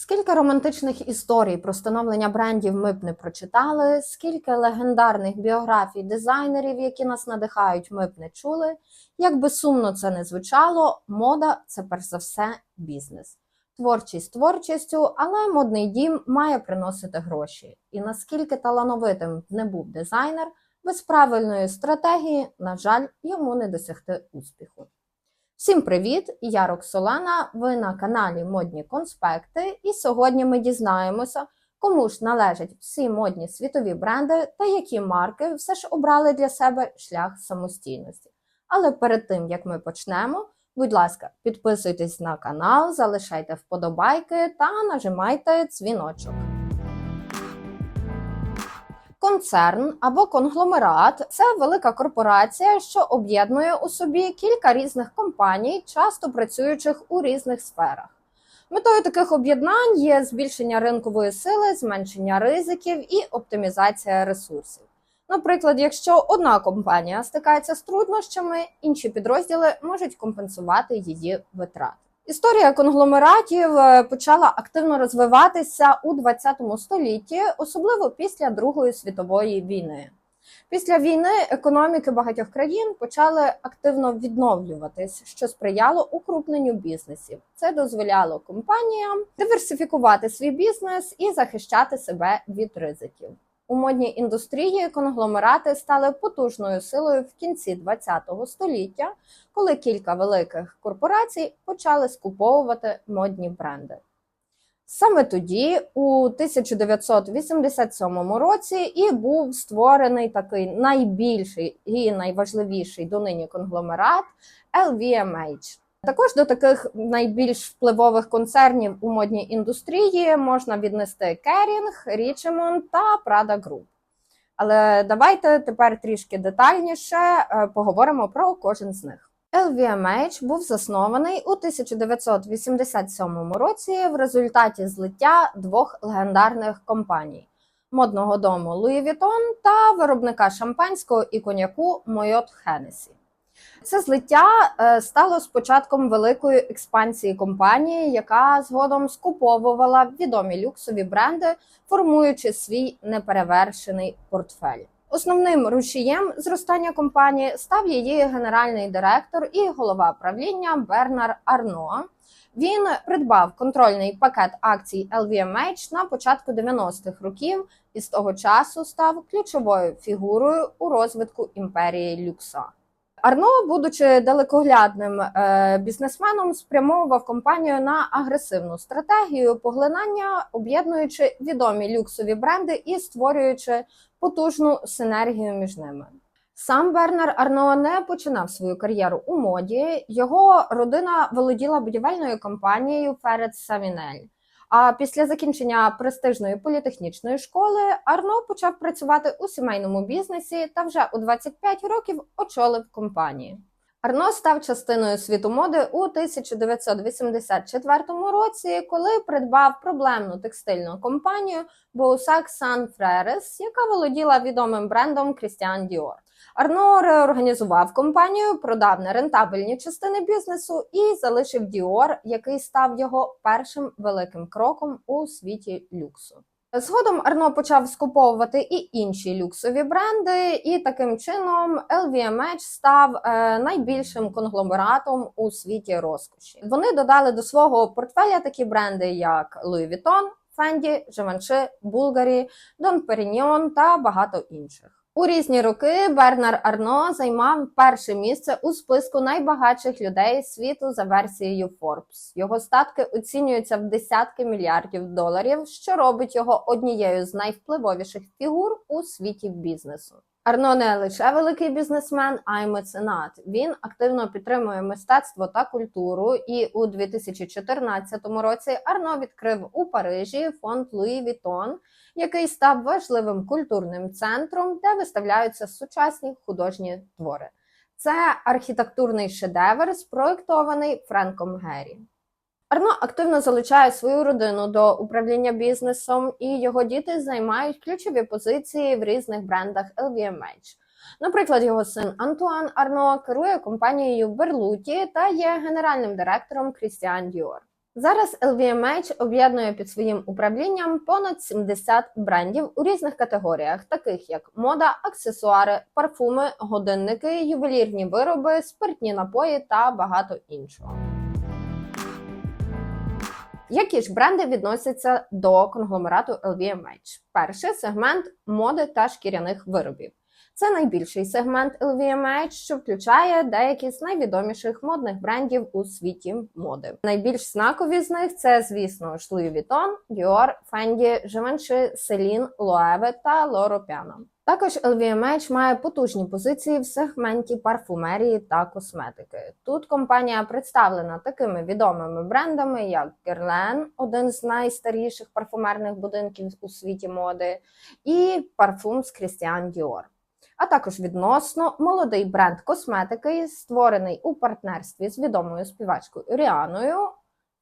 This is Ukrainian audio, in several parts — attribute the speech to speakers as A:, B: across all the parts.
A: Скільки романтичних історій про становлення брендів ми б не прочитали, скільки легендарних біографій дизайнерів, які нас надихають, ми б не чули. Як би сумно це не звучало, мода це перш за все бізнес. Творчість творчістю, але модний дім має приносити гроші. І наскільки талановитим не був дизайнер, без правильної стратегії, на жаль, йому не досягти успіху. Всім привіт! Я Роксолана. Ви на каналі Модні Конспекти, і сьогодні ми дізнаємося, кому ж належать всі модні світові бренди та які марки все ж обрали для себе шлях самостійності. Але перед тим як ми почнемо, будь ласка, підписуйтесь на канал, залишайте вподобайки та нажимайте дзвіночок. Концерн або конгломерат це велика корпорація, що об'єднує у собі кілька різних компаній, часто працюючих у різних сферах. Метою таких об'єднань є збільшення ринкової сили, зменшення ризиків і оптимізація ресурсів. Наприклад, якщо одна компанія стикається з труднощами, інші підрозділи можуть компенсувати її витрати. Історія конгломератів е, почала активно розвиватися у 20 столітті, особливо після Другої світової війни. Після війни економіки багатьох країн почали активно відновлюватись, що сприяло укрупненню бізнесів. Це дозволяло компаніям диверсифікувати свій бізнес і захищати себе від ризиків. У модній індустрії конгломерати стали потужною силою в кінці ХХ століття, коли кілька великих корпорацій почали скуповувати модні бренди. Саме тоді, у 1987 році, і був створений такий найбільший і найважливіший донині конгломерат LVMH. Також до таких найбільш впливових концернів у модній індустрії можна віднести Керінг, Річемонд та Prada Group. Але давайте тепер трішки детальніше е, поговоримо про кожен з них. LVMH був заснований у 1987 році в результаті злиття двох легендарних компаній модного дому Louis Vuitton та виробника шампанського і коньяку Moët Hennessy. Це злиття е, стало спочатком великої експансії компанії, яка згодом скуповувала відомі люксові бренди, формуючи свій неперевершений портфель. Основним рушієм зростання компанії став її генеральний директор і голова правління Бернар Арно. Він придбав контрольний пакет акцій LVMH на початку 90-х років і з того часу став ключовою фігурою у розвитку імперії люкса. Арно, будучи далекоглядним е, бізнесменом, спрямовував компанію на агресивну стратегію поглинання, об'єднуючи відомі люксові бренди і створюючи потужну синергію між ними. Сам Бернар Арно не починав свою кар'єру у моді. Його родина володіла будівельною компанією Ферет Савінель. А після закінчення престижної політехнічної школи Арно почав працювати у сімейному бізнесі та вже у 25 років очолив компанії. Арно став частиною світу моди у 1984 році, коли придбав проблемну текстильну компанію Boussac San Freres, яка володіла відомим брендом Christian Dior. Арно реорганізував компанію, продав нерентабельні частини бізнесу і залишив Dior, який став його першим великим кроком у світі люксу. Згодом Арно почав скуповувати і інші люксові бренди, і таким чином LVMH став е, найбільшим конгломератом у світі розкоші. Вони додали до свого портфеля такі бренди, як Louis Vuitton, Fendi, Givenchy, Bulgari, Don Perignon та багато інших. У різні роки Бернар Арно займав перше місце у списку найбагатших людей світу за версією Forbes. Його статки оцінюються в десятки мільярдів доларів, що робить його однією з найвпливовіших фігур у світі бізнесу. Арно не лише великий бізнесмен, а й меценат. Він активно підтримує мистецтво та культуру. І у 2014 році Арно відкрив у Парижі фонд Луї Вітон, який став важливим культурним центром, де виставляються сучасні художні твори. Це архітектурний шедевр, спроєктований Френком Геррі. Арно активно залучає свою родину до управління бізнесом, і його діти займають ключові позиції в різних брендах LVMH. Наприклад, його син Антуан Арно керує компанією Берлуті та є генеральним директором Christian Dior. Зараз LVMH об'єднує під своїм управлінням понад 70 брендів у різних категоріях, таких як мода, аксесуари, парфуми, годинники, ювелірні вироби, спиртні напої та багато іншого. Які ж бренди відносяться до конгломерату LVMH? Перший сегмент моди та шкіряних виробів. Це найбільший сегмент LVMH, що включає деякі з найвідоміших модних брендів у світі моди. Найбільш знакові з них це, звісно, ж Louis Vuitton, Dior, Fendi, Givenchy, Celine, Loewe та Loro Piana. Також LVMH має потужні позиції в сегменті парфумерії та косметики. Тут компанія представлена такими відомими брендами, як Guerlain, один з найстаріших парфумерних будинків у світі моди, і парфум з Christian Dior а також відносно молодий бренд косметики, створений у партнерстві з відомою співачкою Ріаною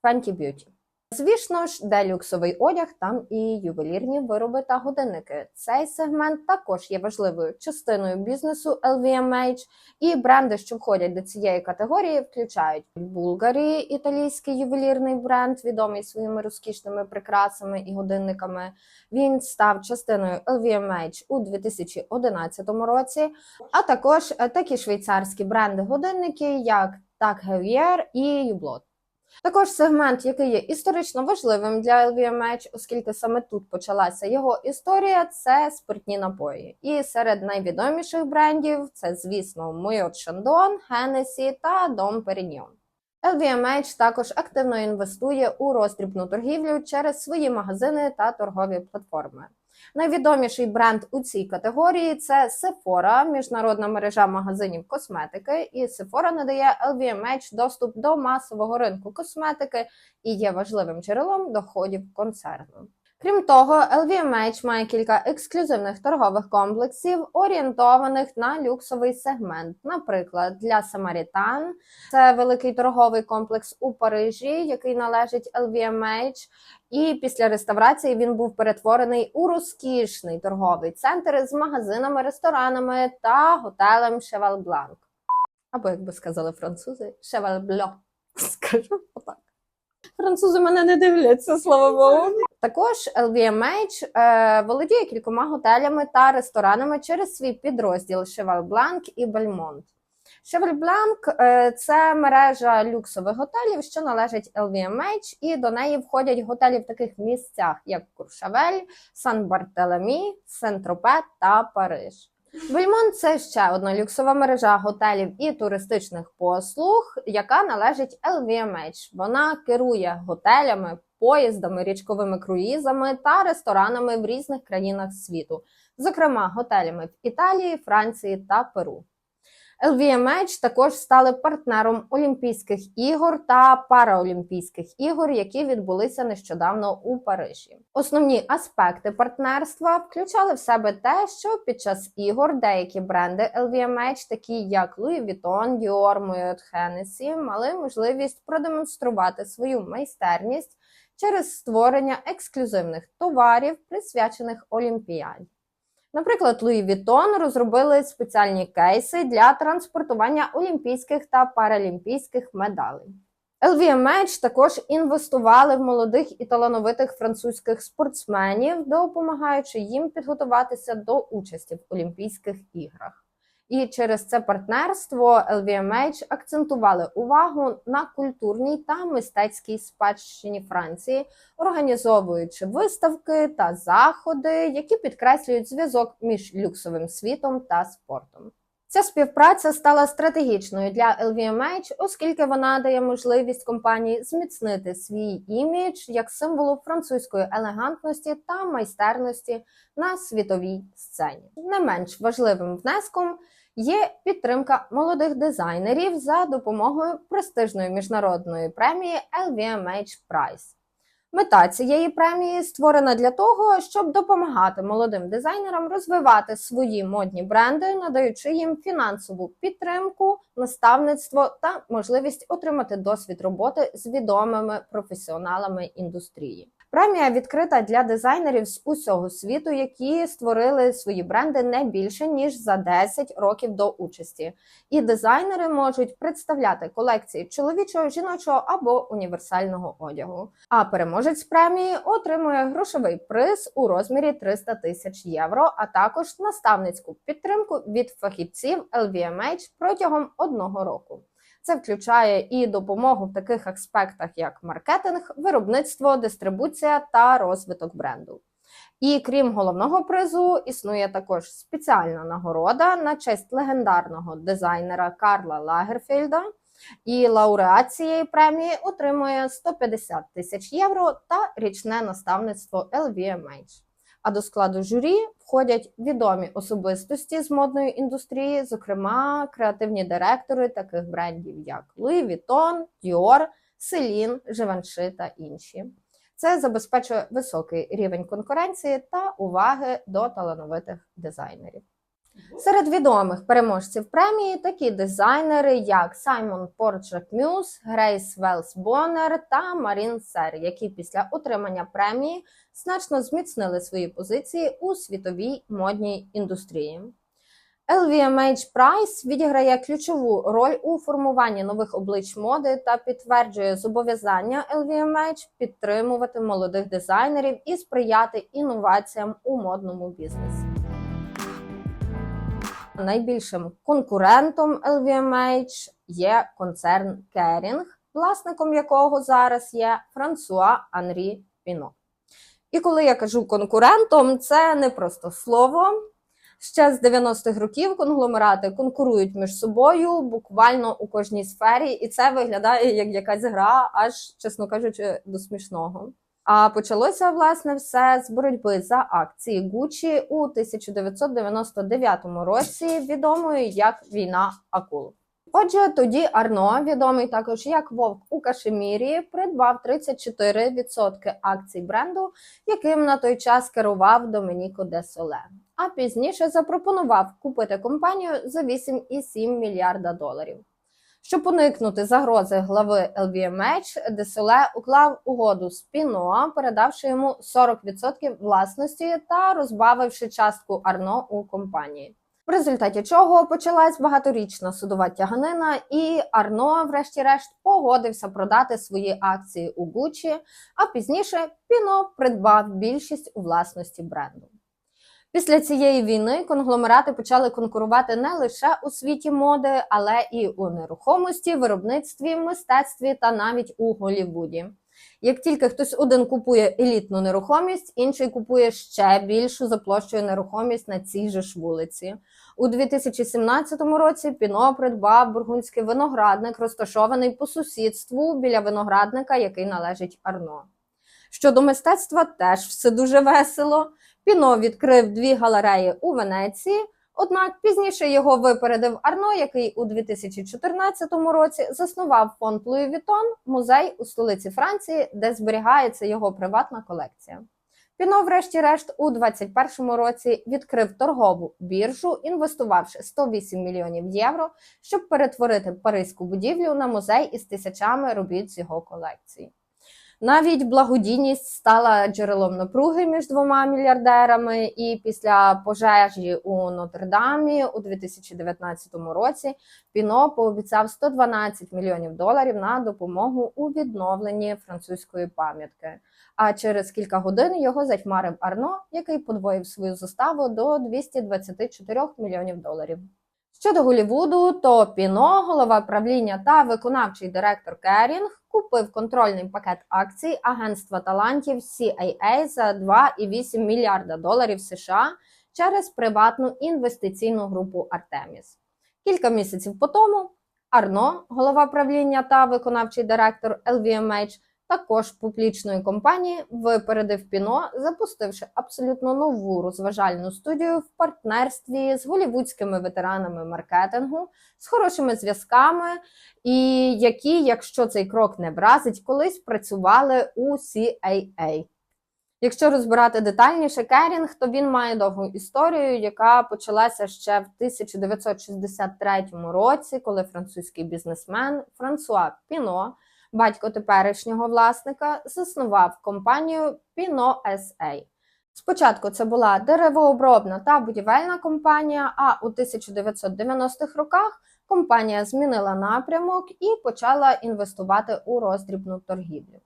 A: Fenty Beauty. Звісно ж, де люксовий одяг, там і ювелірні вироби та годинники. Цей сегмент також є важливою частиною бізнесу LVMH, і бренди, що входять до цієї категорії, включають Bulgari, італійський ювелірний бренд, відомий своїми розкішними прикрасами і годинниками. Він став частиною LVMH у 2011 році, а також такі швейцарські бренди годинники, як TAG Heuer і Hublot. Також сегмент, який є історично важливим для LVMH, оскільки саме тут почалася його історія, це спиртні напої. І серед найвідоміших брендів це, звісно, Moët Chandon, Hennessy та Dom Perignon. LVMH також активно інвестує у роздрібну торгівлю через свої магазини та торгові платформи. Найвідоміший бренд у цій категорії це Sephora, міжнародна мережа магазинів косметики. І Sephora надає LVMH доступ до масового ринку косметики і є важливим джерелом доходів концерну. Крім того, LVMH має кілька ексклюзивних торгових комплексів, орієнтованих на люксовий сегмент. Наприклад, для Самарітан це великий торговий комплекс у Парижі, який належить LVMH. І після реставрації він був перетворений у розкішний торговий центр з магазинами, ресторанами та готелем Cheval Blanc. Або, як би сказали французи, Cheval Blanc. Скажу отак. Французи мене не дивляться, слава Богу. Також LVMH е, володіє кількома готелями та ресторанами через свій підрозділ Cheval Blanc і Belmont. Cheval Blanc е, – це мережа люксових готелів, що належить LVMH, і до неї входять готелі в таких місцях, як Куршавель, Сан-Бартелемі, Сен-Тропе та Париж. Бельмонт це ще одна люксова мережа готелів і туристичних послуг, яка належить LVMH. Вона керує готелями, поїздами, річковими круїзами та ресторанами в різних країнах світу, зокрема готелями в Італії, Франції та Перу. LVMH також стали партнером Олімпійських ігор та Параолімпійських ігор, які відбулися нещодавно у Парижі. Основні аспекти партнерства включали в себе те, що під час ігор деякі бренди LVMH, такі як Louis Vuitton, Dior, Moet Hennessy, мали можливість продемонструвати свою майстерність через створення ексклюзивних товарів, присвячених Олімпіаді. Наприклад, Луї Вітон розробили спеціальні кейси для транспортування олімпійських та паралімпійських медалей. LVMH також інвестували в молодих і талановитих французьких спортсменів, допомагаючи їм підготуватися до участі в Олімпійських іграх. І через це партнерство LVMH акцентували увагу на культурній та мистецькій спадщині Франції, організовуючи виставки та заходи, які підкреслюють зв'язок між люксовим світом та спортом. Ця співпраця стала стратегічною для LVMH, оскільки вона дає можливість компанії зміцнити свій імідж як символу французької елегантності та майстерності на світовій сцені. Не менш важливим внеском є підтримка молодих дизайнерів за допомогою престижної міжнародної премії LVMH Prize. Мета цієї премії створена для того, щоб допомагати молодим дизайнерам розвивати свої модні бренди, надаючи їм фінансову підтримку, наставництво та можливість отримати досвід роботи з відомими професіоналами індустрії. Премія відкрита для дизайнерів з усього світу, які створили свої бренди не більше ніж за 10 років до участі. І дизайнери можуть представляти колекції чоловічого, жіночого або універсального одягу. А переможець премії отримує грошовий приз у розмірі 300 тисяч євро, а також наставницьку підтримку від фахівців LVMH протягом одного року. Це включає і допомогу в таких аспектах, як маркетинг, виробництво, дистрибуція та розвиток бренду. І крім головного призу, існує також спеціальна нагорода на честь легендарного дизайнера Карла Лагерфельда. І лауреат цієї премії отримує 150 тисяч євро та річне наставництво LVMH. А до складу журі входять відомі особистості з модної індустрії, зокрема креативні директори таких брендів, як Louis Vuitton, Dior, Celine, Givenchy та інші. Це забезпечує високий рівень конкуренції та уваги до талановитих дизайнерів. Серед відомих переможців премії такі дизайнери, як Саймон Порчак Мюс, Грейс Велс Боннер та Марін Сер, які після отримання премії значно зміцнили свої позиції у світовій модній індустрії. LVMH Prize відіграє ключову роль у формуванні нових облич моди та підтверджує зобов'язання LVMH підтримувати молодих дизайнерів і сприяти інноваціям у модному бізнесі. Найбільшим конкурентом LVMH є концерн Kering, власником якого зараз є Франсуа Анрі Піно. І коли я кажу конкурентом, це не просто слово. Ще з 90-х років конгломерати конкурують між собою буквально у кожній сфері, і це виглядає як якась гра, аж, чесно кажучи, до смішного. А почалося власне все з боротьби за акції Гуччі у 1999 році, відомої як війна акул. Отже, тоді Арно, відомий також як Вовк у Кашемірі, придбав 34% акцій бренду, яким на той час керував Домініко де Соле. А пізніше запропонував купити компанію за 8,7 мільярда доларів. Щоб уникнути загрози глави LVMH, Деселе уклав угоду з Піно, передавши йому 40% власності та розбавивши частку Арно у компанії. В результаті чого почалась багаторічна судова тяганина, і Арно, врешті-решт, погодився продати свої акції у Гуччі, а пізніше Піно придбав більшість у власності бренду. Після цієї війни конгломерати почали конкурувати не лише у світі моди, але і у нерухомості, виробництві, мистецтві та навіть у Голлівуді. Як тільки хтось один купує елітну нерухомість, інший купує ще більшу за площою нерухомість на цій же ж вулиці. У 2017 році Піно придбав бургундський виноградник, розташований по сусідству біля виноградника, який належить Арно. Щодо мистецтва, теж все дуже весело. Піно відкрив дві галереї у Венеції. Однак пізніше його випередив Арно, який у 2014 році заснував фонд Луї Вітон, музей у столиці Франції, де зберігається його приватна колекція. Піно, врешті-решт, у 2021 році відкрив торгову біржу, інвестувавши 108 мільйонів євро, щоб перетворити паризьку будівлю на музей із тисячами робіт з його колекції. Навіть благодійність стала джерелом напруги між двома мільярдерами, і після пожежі у Нотр-Дамі у 2019 році Піно пообіцяв 112 мільйонів доларів на допомогу у відновленні французької пам'ятки. А через кілька годин його затьмарив Арно, який подвоїв свою заставу до 224 мільйонів доларів. Щодо Голівуду, то Піно, голова правління та виконавчий директор Керінг, купив контрольний пакет акцій агентства талантів CIA за 2,8 мільярда доларів США через приватну інвестиційну групу Артеміс. Кілька місяців по тому Арно, голова правління та виконавчий директор LVMH, також публічної компанії, випередив Піно, запустивши абсолютно нову розважальну студію в партнерстві з голівудськими ветеранами маркетингу, з хорошими зв'язками, і які, якщо цей крок не вразить, колись працювали у CAA. Якщо розбирати детальніше Керінг, то він має довгу історію, яка почалася ще в 1963 році, коли французький бізнесмен Франсуа Піно, батько теперішнього власника, заснував компанію Pino SA. Спочатку це була деревообробна та будівельна компанія, а у 1990-х роках компанія змінила напрямок і почала інвестувати у роздрібну торгівлю.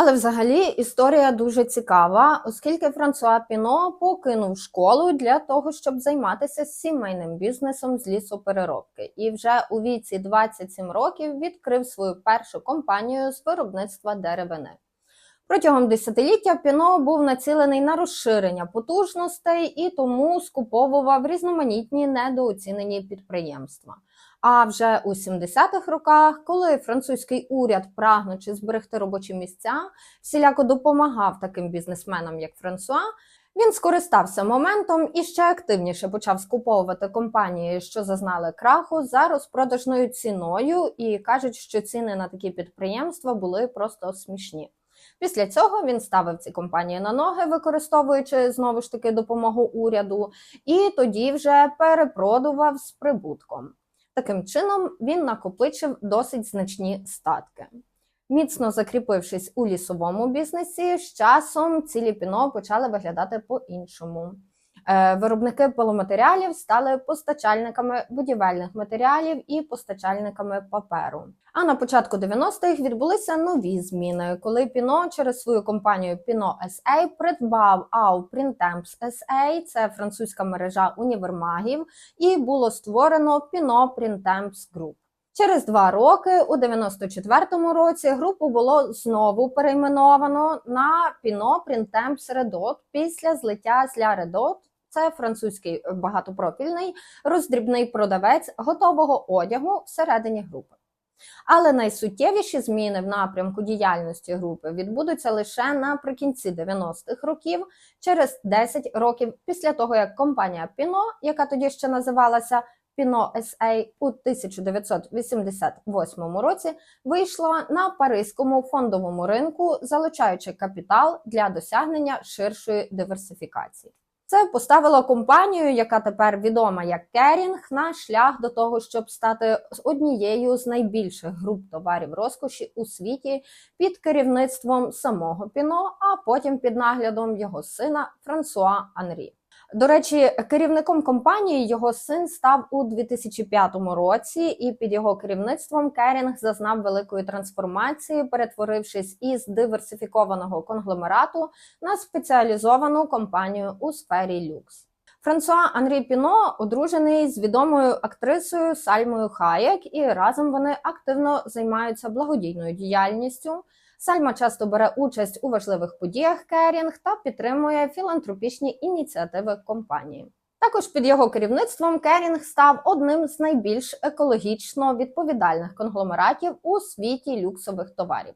A: Але взагалі історія дуже цікава, оскільки Франсуа Піно покинув школу для того, щоб займатися сімейним бізнесом з лісопереробки, і вже у віці 27 років відкрив свою першу компанію з виробництва деревини. Протягом десятиліття Піно був націлений на розширення потужностей і тому скуповував різноманітні недооцінені підприємства. А вже у 70-х роках, коли французький уряд, прагнучи зберегти робочі місця, всіляко допомагав таким бізнесменам, як Франсуа, він скористався моментом і ще активніше почав скуповувати компанії, що зазнали краху за розпродажною ціною, і кажуть, що ціни на такі підприємства були просто смішні. Після цього він ставив ці компанії на ноги, використовуючи знову ж таки допомогу уряду, і тоді вже перепродував з прибутком. Таким чином він накопичив досить значні статки. Міцно закріпившись у лісовому бізнесі, з часом цілі піно почали виглядати по-іншому. Е, Виробники пиломатеріалів стали постачальниками будівельних матеріалів і постачальниками паперу. А на початку 90-х відбулися нові зміни, коли Піно через свою компанію Піно SA придбав АУ Printemps SA, це французька мережа універмагів, і було створено Піно Printemps Group. Через два роки, у 94-му році, групу було знову перейменовано на Піно Printemps Redot після злиття з Ля Redot. Це французький багатопрофільний роздрібний продавець готового одягу всередині групи. Але найсуттєвіші зміни в напрямку діяльності групи відбудуться лише наприкінці 90-х років, через 10 років після того, як компанія Піно, яка тоді ще називалася Піно SA у 1988 році, вийшла на паризькому фондовому ринку, залучаючи капітал для досягнення ширшої диверсифікації. Це поставило компанію, яка тепер відома як Керінг, на шлях до того, щоб стати однією з найбільших груп товарів розкоші у світі під керівництвом самого Піно, а потім під наглядом його сина Франсуа Анрі. До речі, керівником компанії його син став у 2005 році, і під його керівництвом Керінг зазнав великої трансформації, перетворившись із диверсифікованого конгломерату на спеціалізовану компанію у сфері люкс. Франсуа Анрі Піно одружений з відомою актрисою Сальмою Хаєк, і разом вони активно займаються благодійною діяльністю. Сальма часто бере участь у важливих подіях Керінг та підтримує філантропічні ініціативи компанії. Також під його керівництвом Керінг став одним з найбільш екологічно відповідальних конгломератів у світі люксових товарів.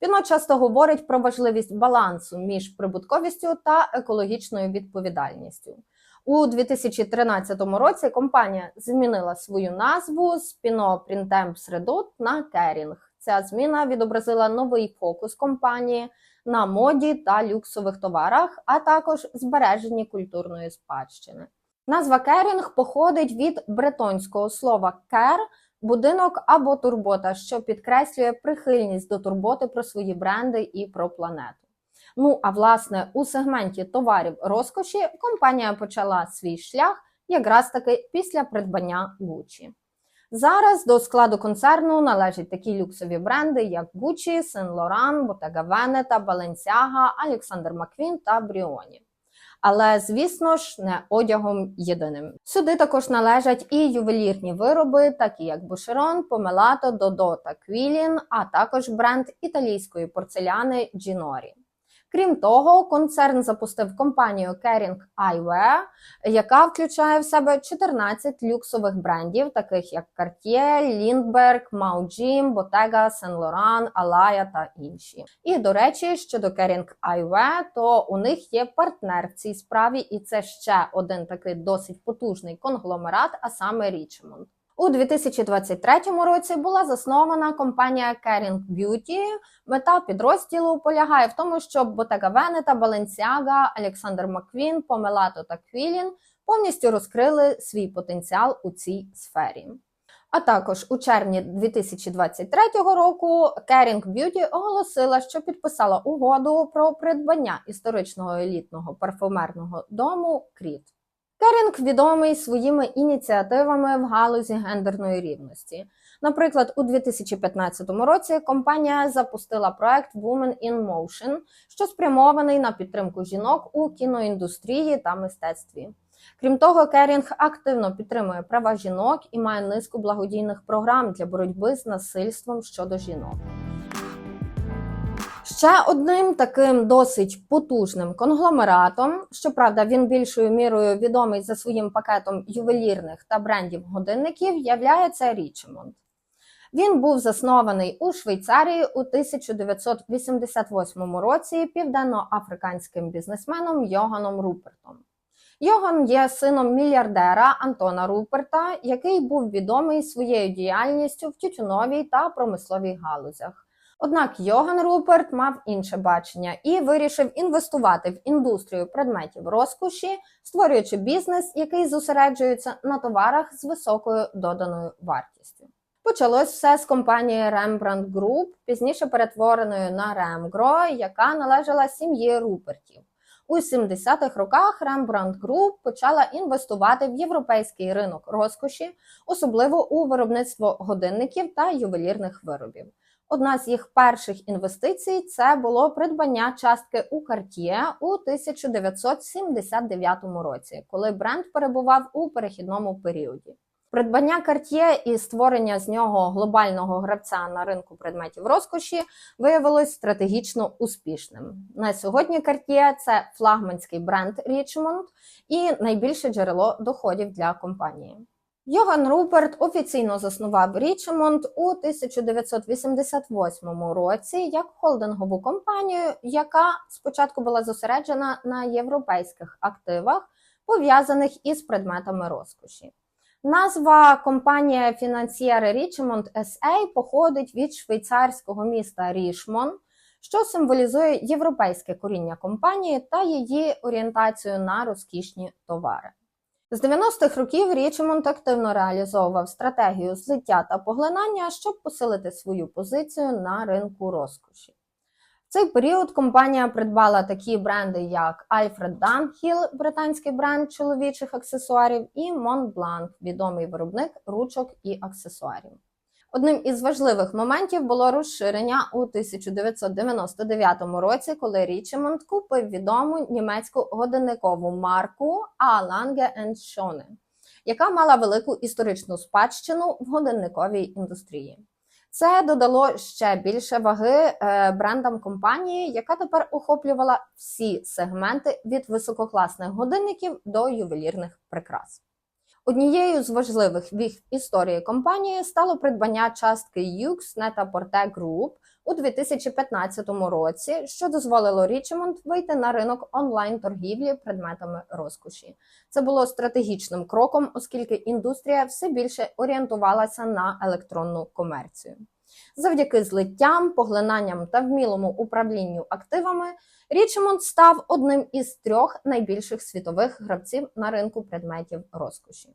A: Піно часто говорить про важливість балансу між прибутковістю та екологічною відповідальністю. У 2013 році компанія змінила свою назву з Піно Printemps Redot на Керінг. Ця зміна відобразила новий фокус компанії на моді та люксових товарах, а також збереженні культурної спадщини. Назва Керінг походить від бретонського слова кер будинок або турбота, що підкреслює прихильність до турботи про свої бренди і про планету. Ну а власне у сегменті товарів розкоші компанія почала свій шлях якраз таки після придбання Gucci. Зараз до складу концерну належать такі люксові бренди, як Gucci, Saint Laurent, Bottega Veneta, Balenciaga, Alexander McQueen та Brioni. Але, звісно ж, не одягом єдиним. Сюди також належать і ювелірні вироби, такі як Boucheron, Pomelato, Dodo та Quilin, а також бренд італійської порцеляни Ginori. Крім того, концерн запустив компанію Kering Eyewear, яка включає в себе 14 люксових брендів, таких як Cartier, Lindbergh, Mao Jim, Bottega, Saint Laurent, Alaya та інші. І до речі, щодо Kering Eyewear, то у них є партнер в цій справі, і це ще один такий досить потужний конгломерат, а саме Richemont. У 2023 році була заснована компанія Kering Beauty. Мета підрозділу полягає в тому, щоб Bottega Veneta, Balenciaga, Alexander McQueen, Pomelato та Quilin повністю розкрили свій потенціал у цій сфері. А також у червні 2023 року Kering Beauty оголосила, що підписала угоду про придбання історичного елітного парфумерного дому Кріт. Керінг відомий своїми ініціативами в галузі гендерної рівності. Наприклад, у 2015 році компанія запустила проект Women in Motion, що спрямований на підтримку жінок у кіноіндустрії та мистецтві. Крім того, Керінг активно підтримує права жінок і має низку благодійних програм для боротьби з насильством щодо жінок. Ще одним таким досить потужним конгломератом, щоправда, він більшою мірою відомий за своїм пакетом ювелірних та брендів годинників, являється Richemont. Він був заснований у Швейцарії у 1988 році південно-африканським бізнесменом Йоганом Рупертом. Йоган є сином мільярдера Антона Руперта, який був відомий своєю діяльністю в тютюновій та промисловій галузях. Однак Йоган Руперт мав інше бачення і вирішив інвестувати в індустрію предметів розкоші, створюючи бізнес, який зосереджується на товарах з високою доданою вартістю. Почалось все з компанії Rembrandt Group, пізніше перетвореною на Ремгро, яка належала сім'ї Рупертів. У 70-х роках Rembrandt Group почала інвестувати в європейський ринок розкоші, особливо у виробництво годинників та ювелірних виробів. Одна з їх перших інвестицій це було придбання частки у Cartier у 1979 році, коли бренд перебував у перехідному періоді. Придбання Cartier і створення з нього глобального гравця на ринку предметів розкоші виявилось стратегічно успішним. На сьогодні Cartier – це флагманський бренд Richemont і найбільше джерело доходів для компанії. Йоган Руперт офіційно заснував Річемонт у 1988 році як холдингову компанію, яка спочатку була зосереджена на європейських активах, пов'язаних із предметами розкоші. Назва компанія фінансієри Річемонт SA походить від швейцарського міста Рішмон, що символізує європейське коріння компанії та її орієнтацію на розкішні товари. З 90-х років Річмонд активно реалізовував стратегію злиття та поглинання, щоб посилити свою позицію на ринку розкоші. В цей період компанія придбала такі бренди, як Alfred Dunhill, британський бренд чоловічих аксесуарів, і Montblanc, відомий виробник ручок і аксесуарів. Одним із важливих моментів було розширення у 1999 році, коли Річемонд купив відому німецьку годинникову марку. Lange Schone, яка мала велику історичну спадщину в годинниковій індустрії. Це додало ще більше ваги брендам компанії, яка тепер охоплювала всі сегменти від висококласних годинників до ювелірних прикрас. Однією з важливих віх їх історії компанії стало придбання частки Yux Net-a-Porter Group у 2015 році, що дозволило Річмонд вийти на ринок онлайн-торгівлі предметами розкоші. Це було стратегічним кроком, оскільки індустрія все більше орієнтувалася на електронну комерцію. Завдяки злиттям, поглинанням та вмілому управлінню активами Richemont став одним із трьох найбільших світових гравців на ринку предметів розкоші.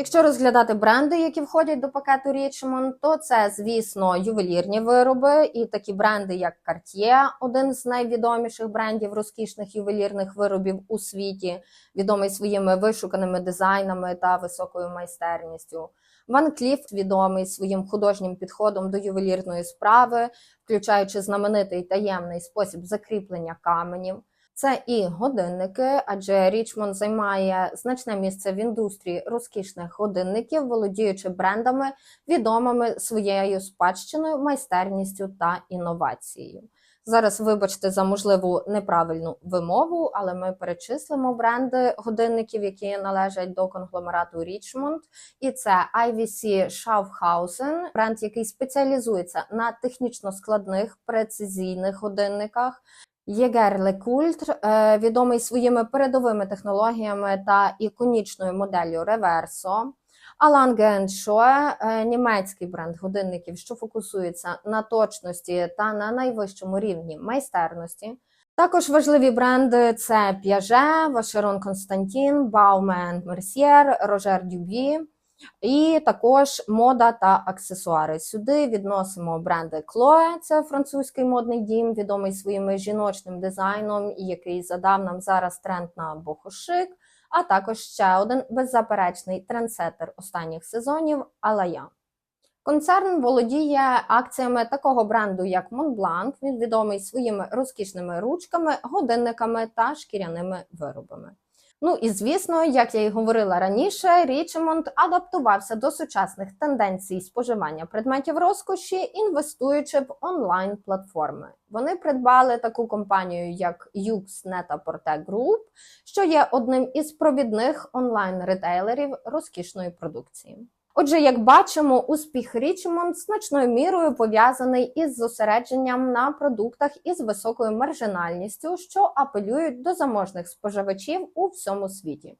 A: Якщо розглядати бренди, які входять до пакету Richemont, то це, звісно, ювелірні вироби і такі бренди, як Cartier, один з найвідоміших брендів розкішних ювелірних виробів у світі, відомий своїми вишуканими дизайнами та високою майстерністю. Ван Кліф відомий своїм художнім підходом до ювелірної справи, включаючи знаменитий таємний спосіб закріплення каменів. Це і годинники, адже Річмонд займає значне місце в індустрії розкішних годинників, володіючи брендами, відомими своєю спадщиною, майстерністю та інновацією. Зараз, вибачте, за можливу неправильну вимову, але ми перечислимо бренди годинників, які належать до конгломерату Richmond. І це IVC Schaffhausen, бренд, який спеціалізується на технічно складних прецизійних годинниках. Єгер Лекульт, відомий своїми передовими технологіями та іконічною моделлю реверсо. Alan Genschoe – німецький бренд годинників, що фокусується на точності та на найвищому рівні майстерності. Також важливі бренди це Piaget, Vacheron Constantin, Baume Mercier, Roger Dubuis. І також мода та аксесуари. Сюди відносимо бренди Chloe, це французький модний дім, відомий своїм жіночним дизайном, який задав нам зараз тренд на бохошик, а також ще один беззаперечний трендсетер останніх сезонів Алая. Концерн володіє акціями такого бренду, як Montblanc, він відомий своїми розкішними ручками, годинниками та шкіряними виробами. Ну і звісно, як я й говорила раніше, Річмонд адаптувався до сучасних тенденцій споживання предметів розкоші, інвестуючи в онлайн-платформи. Вони придбали таку компанію, як Yux Net-a-Porter Group, що є одним із провідних онлайн-ретейлерів розкішної продукції. Отже, як бачимо, успіх Річмонд значною мірою пов'язаний із зосередженням на продуктах із високою маржинальністю, що апелюють до заможних споживачів у всьому світі.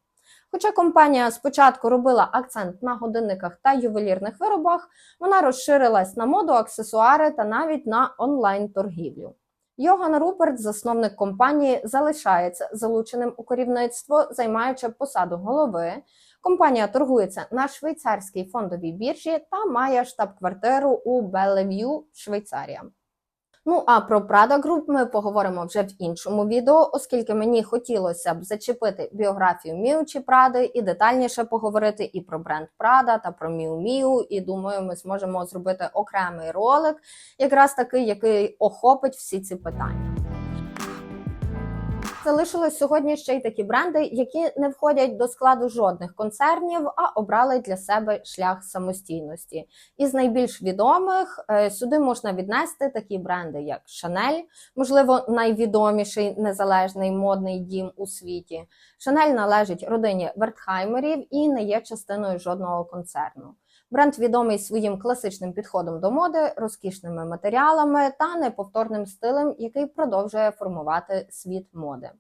A: Хоча компанія спочатку робила акцент на годинниках та ювелірних виробах, вона розширилась на моду, аксесуари та навіть на онлайн-торгівлю. Йоган Руперт, засновник компанії, залишається залученим у керівництво, займаючи посаду голови. Компанія торгується на швейцарській фондовій біржі та має штаб-квартиру у Белев'ю, Швейцарія. Ну а про Prada Group ми поговоримо вже в іншому відео, оскільки мені хотілося б зачепити біографію Міучі Пради і детальніше поговорити і про бренд Prada та про Miu Miu, І думаю, ми зможемо зробити окремий ролик, якраз такий, який охопить всі ці питання. Залишилось сьогодні ще й такі бренди, які не входять до складу жодних концернів, а обрали для себе шлях самостійності. Із найбільш відомих е, сюди можна віднести такі бренди, як Chanel, можливо, найвідоміший незалежний модний дім у світі. Chanel належить родині Вертхаймерів і не є частиною жодного концерну. Бренд відомий своїм класичним підходом до моди, розкішними матеріалами та неповторним стилем, який продовжує формувати світ моди.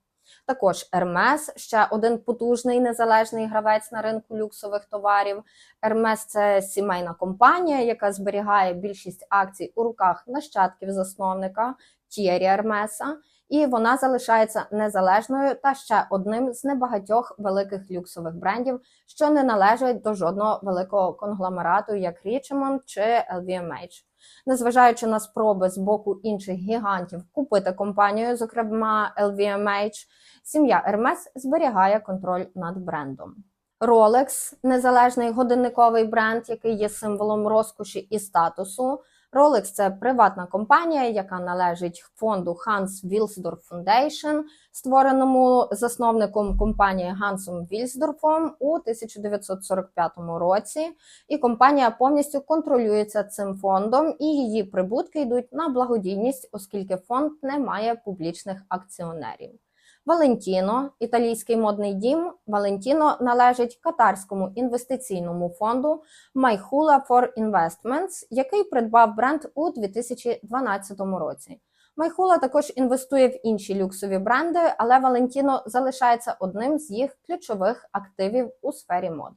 A: Також Hermes – ще один потужний незалежний гравець на ринку люксових товарів. Hermes – це сімейна компанія, яка зберігає більшість акцій у руках нащадків засновника Т'єрі Hermesa, і вона залишається незалежною та ще одним з небагатьох великих люксових брендів, що не належать до жодного великого конгломерату, як Richemont чи LVMH. Незважаючи на спроби з боку інших гігантів купити компанію, зокрема LVMH, сім'я Hermes зберігає контроль над брендом. Rolex – незалежний годинниковий бренд, який є символом розкоші і статусу. Rolex – це приватна компанія, яка належить фонду Hans Wilsdorf Foundation, створеному засновником компанії Гансом Вільсдорфом у 1945 році. І компанія повністю контролюється цим фондом, і її прибутки йдуть на благодійність, оскільки фонд не має публічних акціонерів. Валентіно, італійський модний дім. Валентіно належить катарському інвестиційному фонду Майхула for Investments, який придбав бренд у 2012 році. Майхула також інвестує в інші люксові бренди, але Валентіно залишається одним з їх ключових активів у сфері моди.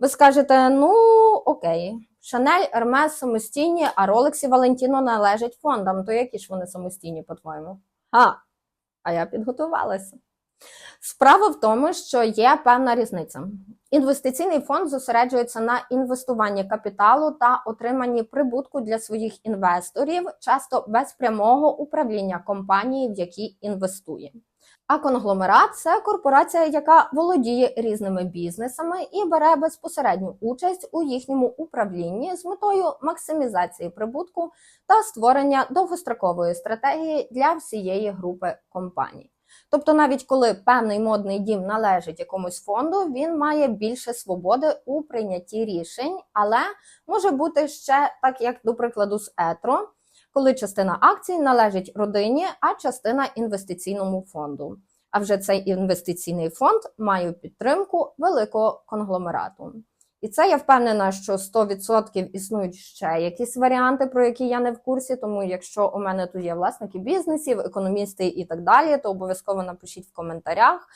A: Ви скажете, ну окей, Шанель, Ермес самостійні, а Rolex і Валентіно належать фондам. То які ж вони самостійні, по-твоєму? А, а я підготувалася. Справа в тому, що є певна різниця. Інвестиційний фонд зосереджується на інвестуванні капіталу та отриманні прибутку для своїх інвесторів, часто без прямого управління компанії, в якій інвестує. А конгломерат це корпорація, яка володіє різними бізнесами і бере безпосередню участь у їхньому управлінні з метою максимізації прибутку та створення довгострокової стратегії для всієї групи компаній. Тобто, навіть коли певний модний дім належить якомусь фонду, він має більше свободи у прийнятті рішень, але може бути ще так, як до прикладу з етро. Коли частина акцій належить родині, а частина інвестиційному фонду. А вже цей інвестиційний фонд має підтримку великого конгломерату. І це я впевнена, що 100% існують ще якісь варіанти, про які я не в курсі. Тому, якщо у мене тут є власники бізнесів, економісти і так далі, то обов'язково напишіть в коментарях,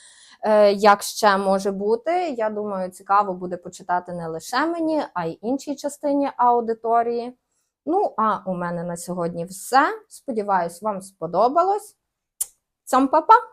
A: е, як ще може бути. Я думаю, цікаво буде почитати не лише мені, а й іншій частині аудиторії. Ну, а у мене на сьогодні все. Сподіваюсь, вам сподобалось. Цьом папа!